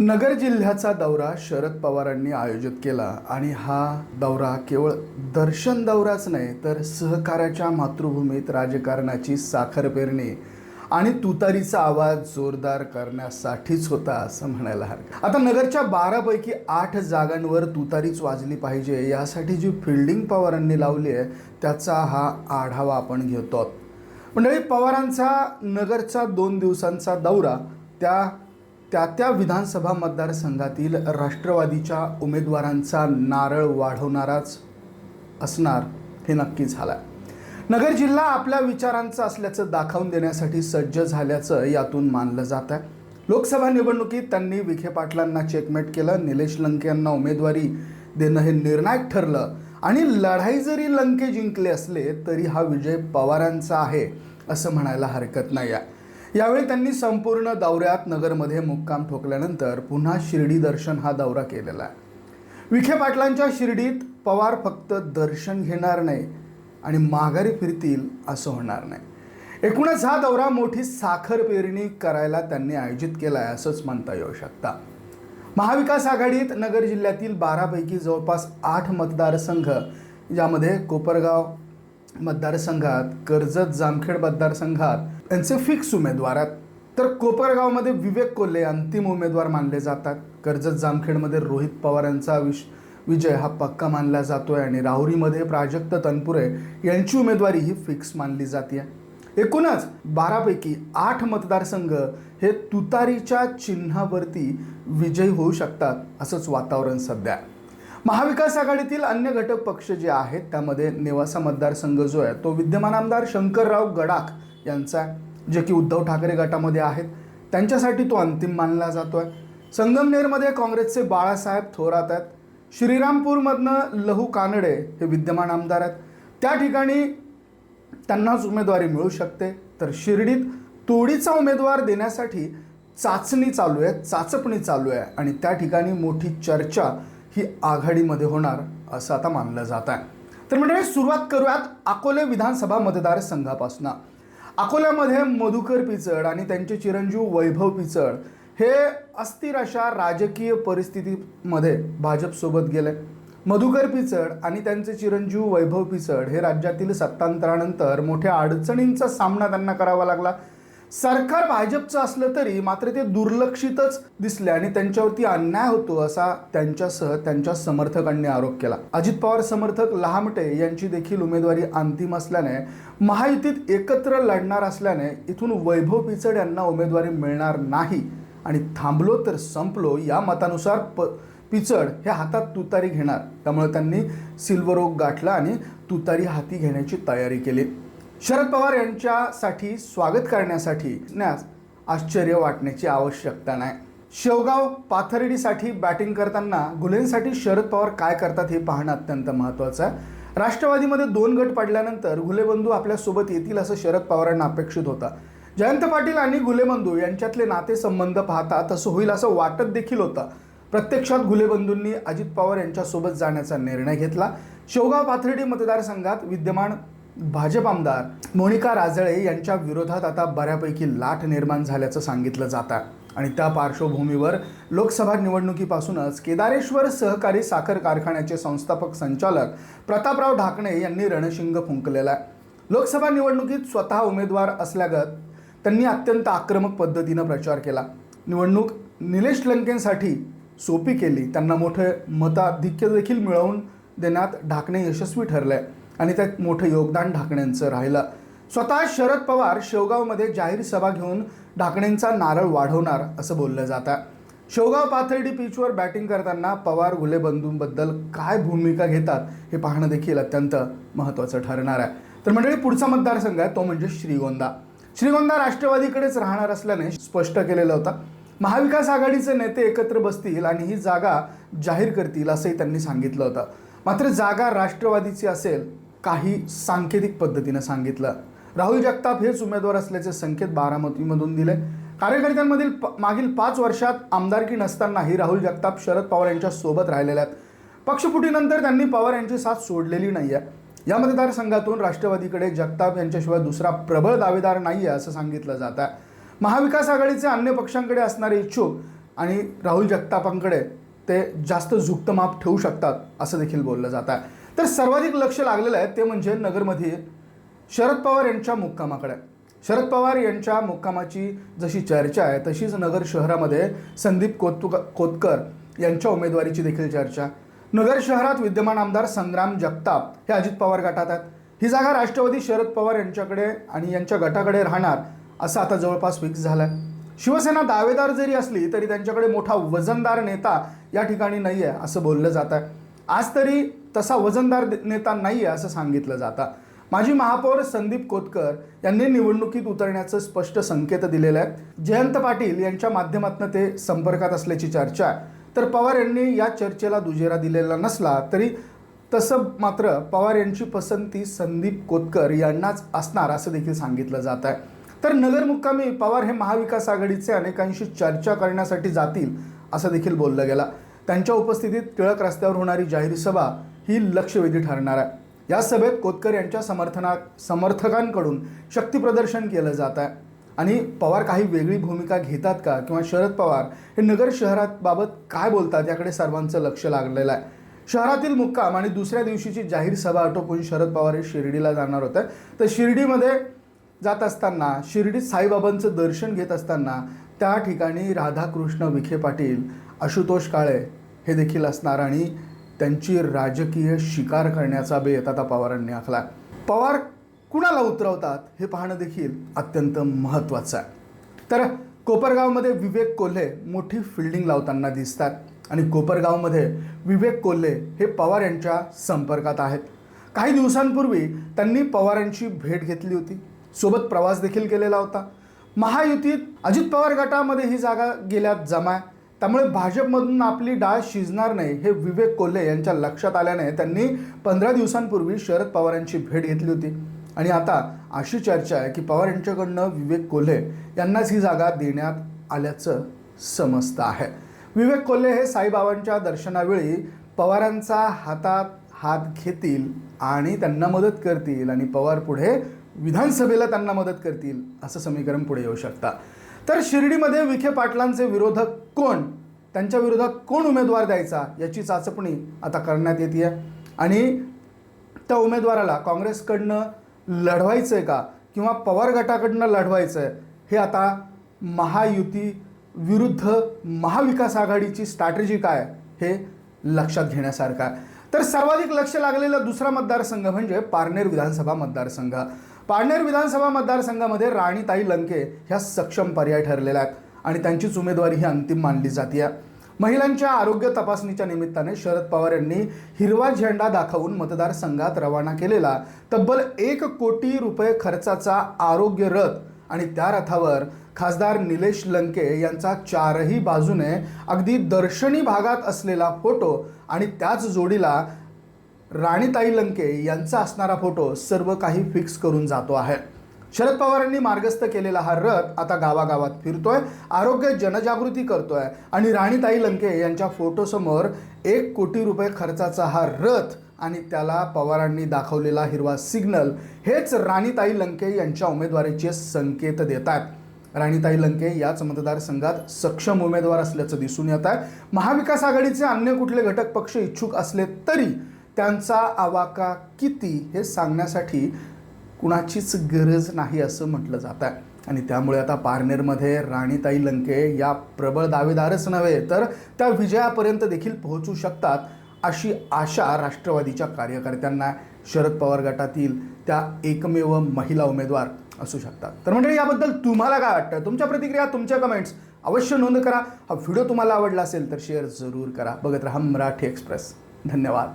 नगर जिल्ह्याचा दौरा शरद पवारांनी आयोजित केला आणि हा दौरा केवळ दर्शन दौराच नाही तर सहकाराच्या मातृभूमीत राजकारणाची साखर पेरणी आणि तुतारीचा आवाज जोरदार करण्यासाठीच होता असं म्हणायला हरकत. आता नगरच्या बारापैकी आठ जागांवर तुतारीच वाजली पाहिजे यासाठी जी फिल्डिंग पवारांनी लावली आहे त्याचा हा आढावा आपण घेतो मंडळी पवारांचा नगरचा दोन दिवसांचा दौरा त्या त्या त्या विधानसभा मतदारसंघातील राष्ट्रवादीच्या उमेदवारांचा नारळ वाढवणाराच असणार हे नक्की झालं नगर जिल्हा आपल्या विचारांचा असल्याचं दाखवून देण्यासाठी सज्ज झाल्याचं यातून मानलं जात आहे लोकसभा निवडणुकीत त्यांनी विखे पाटलांना चेकमेट केलं निलेश लंके यांना उमेदवारी देणं हे निर्णायक ठरलं आणि लढाई जरी लंके जिंकले असले तरी हा विजय पवारांचा आहे असं म्हणायला हरकत नाही आहे यावेळी त्यांनी संपूर्ण दौऱ्यात नगरमध्ये मुक्काम ठोकल्यानंतर पुन्हा शिर्डी दर्शन हा दौरा केलेला आहे. विखे पाटलांच्या शिर्डीत पवार फक्त दर्शन घेणार नाही आणि माघारी फिरतील असं होणार नाही. एकूणच हा दौरा मोठी साखर पेरणी करायला त्यांनी आयोजित केला आहे असंच म्हणता येऊ शकता. महाविकास आघाडीत नगर जिल्ह्यातील बारापैकी जवळपास आठ मतदारसंघ ज्यामध्ये कोपरगाव मतदारसंघात कर्जत जामखेड मतदारसंघात यांचे फिक्स उमेदवार आहेत तर कोपरगावमध्ये विवेक कोल्हे अंतिम उमेदवार मानले जातात. कर्जत जामखेडमध्ये रोहित पवार यांचा विश विजय हा पक्का मानला जातो आहे आणि राहुरीमध्ये प्राजक्त तनपुरे यांची उमेदवारी ही फिक्स मानली जाते एकूणच बारापैकी आठ मतदारसंघ हे तुतारीच्या चिन्हावरती विजयी होऊ शकतात असंच वातावरण सध्या आहे. महाविकास आघाडीतील अन्य घटक पक्ष जे आहेत त्यामध्ये नेवासा मतदारसंघ जो आहे तो विद्यमान आमदार शंकरराव गडाख यांचा आहे, जे की उद्धव ठाकरे गटामध्ये आहेत त्यांच्यासाठी तो अंतिम मानला जातो आहे संगमनेरमध्ये काँग्रेसचे बाळासाहेब थोरात आहेत. श्रीरामपूरमधनं लहू कानडे हे विद्यमान आमदार आहेत. त्या ठिकाणी त्यांनाच उमेदवारी मिळू शकते. तर शिर्डीत तोडीचा उमेदवार देण्यासाठी चाचणी चालू आहे चाचपणी चालू आहे आणि त्या ठिकाणी मोठी चर्चा ही आघाडीमध्ये होणार असं आता मानलं जात आहे. तर म्हणजे सुरुवात करूयात अकोले विधानसभा मतदारसंघापासून. अकोल्यामध्ये मधुकर पिचड आणि त्यांचे चिरंजीव वैभव पिचड हे अस्थिर अशा राजकीय परिस्थितीमध्ये भाजपसोबत गेले. मधुकर पिचड आणि त्यांचे चिरंजीव वैभव पिचड हे राज्यातील सत्तांतरानंतर मोठ्या अडचणींचा सामना त्यांना करावा लागला. सरकार भाजपचं असलं तरी मात्र ते दुर्लक्षितच दिसले आणि त्यांच्यावरती अन्याय होतो असा त्यांच्यासह त्यांच्या समर्थकांनी आरोप केला. अजित पवार समर्थक लहामटे यांची देखील उमेदवारी अंतिम असल्याने महायुतीत एकत्र लढणार असल्याने इथून वैभव पिचड यांना उमेदवारी मिळणार नाही आणि थांबलो तर संपलो या मतानुसार प पिचड हे हातात तुतारी घेणार. त्यामुळे त्यांनी सिल्वर ओक गाठला आणि तुतारी हाती घेण्याची तयारी केली. शरद पवार यांच्यासाठी स्वागत करण्यासाठी न्यास आश्चर्य वाटण्याची आवश्यकता नाही. शेवगाव पाथर्डीसाठी बॅटिंग करताना घुलेंसाठी शरद पवार काय करतात हे पाहणं अत्यंत महत्त्वाचं आहे. राष्ट्रवादीमध्ये दोन गट पडल्यानंतर घुलेबंधू आपल्यासोबत येतील असं शरद पवारांना अपेक्षित होता. जयंत पाटील आणि घुलेबंधू यांच्यातले नातेसंबंध पाहता तसं होईल असं वाटत देखील होतं. प्रत्यक्षात घुलेबंधूंनी अजित पवार यांच्यासोबत जाण्याचा निर्णय घेतला. शेवगाव पाथर्डी मतदारसंघात विद्यमान भाजप आमदार मोनिका राजळे यांच्या विरोधात आता बऱ्यापैकी लाट निर्माण झाल्याचं सांगितलं जात आहे. आणि त्या पार्श्वभूमीवर लोकसभा निवडणुकीपासूनच केदारेश्वर सहकारी साखर कारखान्याचे संस्थापक संचालक प्रतापराव ढाकणे यांनी रणशिंग फुंकलेला आहे. लोकसभा निवडणुकीत स्वतः उमेदवार असल्यागत त्यांनी अत्यंत आक्रमक पद्धतीनं प्रचार केला. निवडणूक निलेश लंकेंसाठी सोपी केली. त्यांना मोठे मताधिक्य देखील मिळवून देण्यात ढाकणे यशस्वी ठरलं. आहे आणि त्यात मोठं योगदान ढाकण्यांचं राहिलं. स्वतः शरद पवार शेवगावमध्ये जाहीर सभा घेऊन ढाकणेंचा नारळ वाढवणार असं बोललं जातं. शेवगाव पाथर्डी पिचवर बॅटिंग करताना पवार घुले बंधूंबद्दल काय भूमिका घेतात हे पाहणं देखील अत्यंत महत्त्वाचं ठरणार आहे. तर मंडळी पुढचा मतदारसंघ आहे तो म्हणजे श्रीगोंदा. श्रीगोंदा राष्ट्रवादीकडेच राहणार असल्याने स्पष्ट केलेलं होतं. महाविकास आघाडीचे नेते एकत्र बसतील आणि ही जागा जाहीर करतील असंही त्यांनी सांगितलं होतं. मात्र जागा राष्ट्रवादीची असेल काही सांकेतिक पद्धतीनं सांगितलं. राहुल जगताप हेच उमेदवार असल्याचे संकेत बारामतीमधून दिले. कार्यकर्त्यांमधील प- मागील पाच वर्षात आमदारकी नसतानाही राहुल जगताप शरद पवार यांच्या सोबत राहिलेले आहेत. पक्षफुटीनंतर त्यांनी पवार यांची साथ सोडलेली नाही आहे या मतदारसंघातून राष्ट्रवादीकडे जगताप यांच्याशिवाय दुसरा प्रबळ दावेदार नाही आहे असं सांगितलं जात आहे. महाविकास आघाडीचे अन्य पक्षांकडे असणारे इच्छुक आणि राहुल जगतापांकडे ते जास्त झुकतं माप ठेवू शकतात असं देखील बोललं जात आहे. तर सर्वाधिक लक्ष लागलेलं आहे ते म्हणजे नगरमध्ये शरद पवार यांच्या मुक्कामाकडे. शरद पवार यांच्या मुक्कामाची जशी चर्चा आहे तशीच नगर शहरामध्ये संदीप कोतुक कोतकर यांच्या उमेदवारीची देखील चर्चा. नगर शहरात विद्यमान आमदार संग्राम जगताप हे अजित पवार गटात आहेत. ही जागा राष्ट्रवादी शरद पवार यांच्याकडे आणि यांच्या गटाकडे राहणार असं आता जवळपास फिक्स झालं आहे शिवसेना दावेदार जरी असली तरी त्यांच्याकडे मोठा वजनदार नेता या ठिकाणी नाही आहे असं बोललं जात आहे आज तरी तसा वजनदार नेता नाही आहे असं सांगितलं जातं. माजी महापौर संदीप कोतकर यांनी निवडणुकीत उतरण्याचं स्पष्ट संकेत दिलेलं आहे जयंत पाटील यांच्या माध्यमातून ते संपर्कात असल्याची चर्चा आहे. तर पवार यांनी या चर्चेला दुजेरा दिलेला नसला तरी तसं मात्र पवार यांची पसंती संदीप कोतकर यांनाच असणार असं देखील सांगितलं जात आहे. तर नगर मुक्कामी पवार हे महाविकास आघाडीचे अनेकांशी चर्चा करण्यासाठी जातील असं देखील बोललं गेलं. त्यांच्या उपस्थितीत टिळक रस्त्यावर होणारी जाहीर सभा ही लक्षवेधी ठरणार आहे. या सभेत कोतकर यांच्या समर्थना समर्थकांकडून शक्तीप्रदर्शन केलं जात आहे. आणि पवार काही वेगळी भूमिका घेतात का? किंवा शरद पवार हे नगर शहरात बाबत काय बोलतात? याकडे सर्वांचं लक्ष लागलेलं आहे. शहरातील मुक्काम आणि दुसऱ्या दिवशीची जाहीर सभा आटोपून शरद पवार हे शिर्डीला जाणार होते. तर शिर्डीमध्ये जात असताना शिर्डीत साईबाबांचं दर्शन घेत असताना त्या ठिकाणी राधाकृष्ण विखे पाटील आशुतोष काळे हे देखील असणार आणि त्यांची राजकीय शिकार करण्याचा बेत आता पवारांनी आखला. पवार कुणाला उतरवतात हे पाहणं देखील अत्यंत महत्त्वाचं आहे. तर कोपरगावमध्ये विवेक कोल्हे मोठी फिल्डिंग लावताना दिसतात आणि कोपरगावमध्ये विवेक कोल्हे हे पवार यांच्या संपर्कात आहेत. काही दिवसांपूर्वी त्यांनी पवारांची भेट घेतली होती. सोबत प्रवास देखील केलेला होता. महायुतीत अजित पवार गटामध्ये ही जागा गेल्यात जमाय त्यामुळे भाजपमधून आपली डाळ शिजणार नाही हे विवेक कोल्हे यांच्या लक्षात आल्याने त्यांनी पंधरा दिवसांपूर्वी शरद पवारांची भेट घेतली होती. आणि आता अशी चर्चा आहे की पवार यांच्याकडनं विवेक कोल्हे यांनाच ही जागा देण्यात आल्याचं समजतं आहे. विवेक कोल्हे हे साईबाबांच्या दर्शनावेळी पवारांचा हातात हात घेतील आणि त्यांना मदत करतील आणि पवार पुढे विधानसभेला त्यांना मदत करतील असं समीकरण पुढे येऊ शकता. तर शिर्डीमध्ये विखे पाटलांचे विरोधक कोण? त्यांच्या विरोधात कोण उमेदवार द्यायचा? याची चाचपणी आता करण्यात येते आणि त्या उमेदवाराला काँग्रेसकडनं लढवायचं आहे का? किंवा पवार गटाकडनं लढवायचं आहे हे आता महायुती विरुद्ध महाविकास आघाडीची स्ट्रॅटेजी काय? हे लक्षात घेण्यासारखं आहे. तर सर्वाधिक लक्ष लागलेला दुसरा मतदारसंघ म्हणजे पारनेर विधानसभा मतदारसंघ. पारनेर विधानसभा मतदारसंघामध्ये राणीताई लंके ह्या सक्षम पर्याय ठरलेल्या आहेत आणि त्यांचीच उमेदवारी ही अंतिम मानली जाते महिलांच्या आरोग्य तपासणीच्या निमित्ताने शरद पवार यांनी हिरवा झेंडा दाखवून मतदारसंघात रवाना केलेला तब्बल एक कोटी रुपये खर्चाचा आरोग्य रथ आणि त्या रथावर खासदार निलेश लंके यांचा चारही बाजूने अगदी दर्शनी भागात असलेला फोटो आणि त्याच जोडीला राणीताई लंके यांचा असणारा फोटो सर्व काही फिक्स करून जातो आहे. शरद पवारांनी मार्गस्थ केलेला हा रथ आता गावागावात फिरतोय आरोग्य जनजागृती करतोय आणि राणीताई लंके यांच्या फोटोसमोर एक कोटी रुपये खर्चाचा हा रथ आणि त्याला पवारांनी दाखवलेला हिरवा सिग्नल हेच राणीताई लंके यांच्या उमेदवारीचे संकेत देत आहेत. राणीताई लंके याच मतदारसंघात सक्षम उमेदवार असल्याचं दिसून येत आहे. महाविकास आघाडीचे अन्य कुठले घटक पक्ष इच्छुक असले तरी त्यांचा आवाका किती हे सांगण्यासाठी कुणाचीच गरज नाही असं म्हटलं जात आहे. आणि त्यामुळे आता पारनेरमध्ये राणीताई लंके या प्रबळ दावेदारच नव्हे तर त्या विजयापर्यंत देखील पोहोचू शकतात अशी आशा राष्ट्रवादीच्या कार्यकर्त्यांना शरद पवार गटातील त्या एकमेव महिला उमेदवार असू शकतात. तर म्हणजे याबद्दल तुम्हाला काय वाटतं? तुमच्या प्रतिक्रिया तुमच्या कमेंट्स अवश्य नोंद करा. हा व्हिडिओ तुम्हाला आवडला असेल तर शेअर जरूर करा. बघत राहा मराठी एक्सप्रेस धन्यवाद.